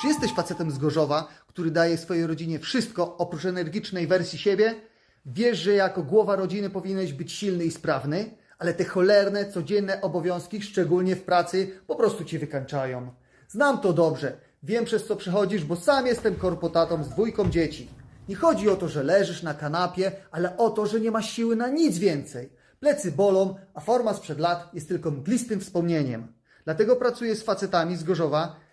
Czy jesteś facetem z Gorzowa, który daje swojej rodzinie wszystko oprócz energicznej wersji siebie? Wiesz, że jako głowa rodziny powinieneś być silny i sprawny, ale te cholerne, codzienne obowiązki, szczególnie w pracy, po prostu cię wykańczają. Znam to dobrze. Wiem przez co przechodzisz, bo sam jestem korpotatą z dwójką dzieci. Nie chodzi o to, że leżysz na kanapie, ale o to, że nie masz siły na nic więcej. Plecy bolą, a forma sprzed lat jest tylko mglistym wspomnieniem. Dlatego pracuję z facetami z Gorzowa,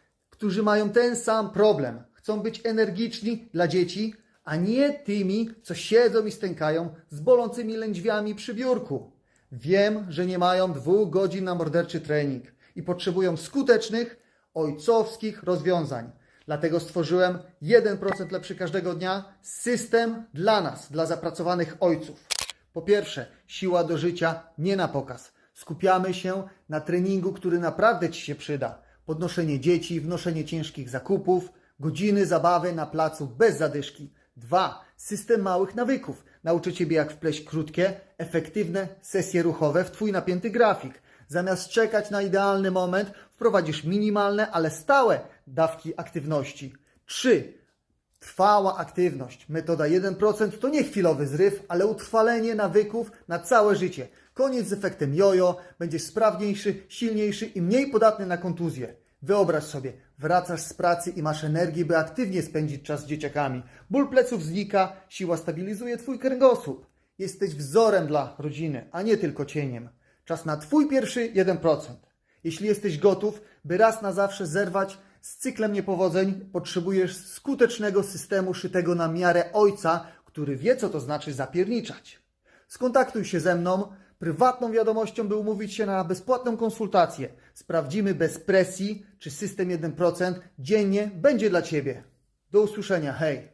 którzy mają ten sam problem. Chcą być energiczni dla dzieci, a nie tymi, co siedzą i stękają z bolącymi lędźwiami przy biurku. Wiem, że nie mają dwóch godzin na morderczy trening i potrzebują skutecznych, ojcowskich rozwiązań. Dlatego stworzyłem 1% lepszy każdego dnia system dla nas, dla zapracowanych ojców. Po pierwsze, siła do życia nie na pokaz. Skupiamy się na treningu, który naprawdę Ci się przyda. Podnoszenie dzieci, wnoszenie ciężkich zakupów, godziny zabawy na placu bez zadyszki. Dwa, system małych nawyków. Nauczę Ciebie jak wpleść krótkie, efektywne sesje ruchowe w Twój napięty grafik. Zamiast czekać na idealny moment, wprowadzisz minimalne, ale stałe dawki aktywności. Trzy, Trwała aktywność. Metoda 1% to nie chwilowy zryw, ale utrwalenie nawyków na całe życie. Koniec z efektem jojo, będziesz sprawniejszy, silniejszy i mniej podatny na kontuzję. Wyobraź sobie, wracasz z pracy i masz energię, by aktywnie spędzić czas z dzieciakami. Ból pleców znika, siła stabilizuje Twój kręgosłup. Jesteś wzorem dla rodziny, a nie tylko cieniem. Czas na Twój pierwszy 1%. Jeśli jesteś gotów, by raz na zawsze zerwać z cyklem niepowodzeń, potrzebujesz skutecznego systemu szytego na miarę ojca, który wie, co to znaczy zapierniczać. Skontaktuj się ze mną prywatną wiadomością, by umówić się na bezpłatną konsultację. Sprawdzimy bez presji, czy system 1% dziennie będzie dla Ciebie. Do usłyszenia, hej!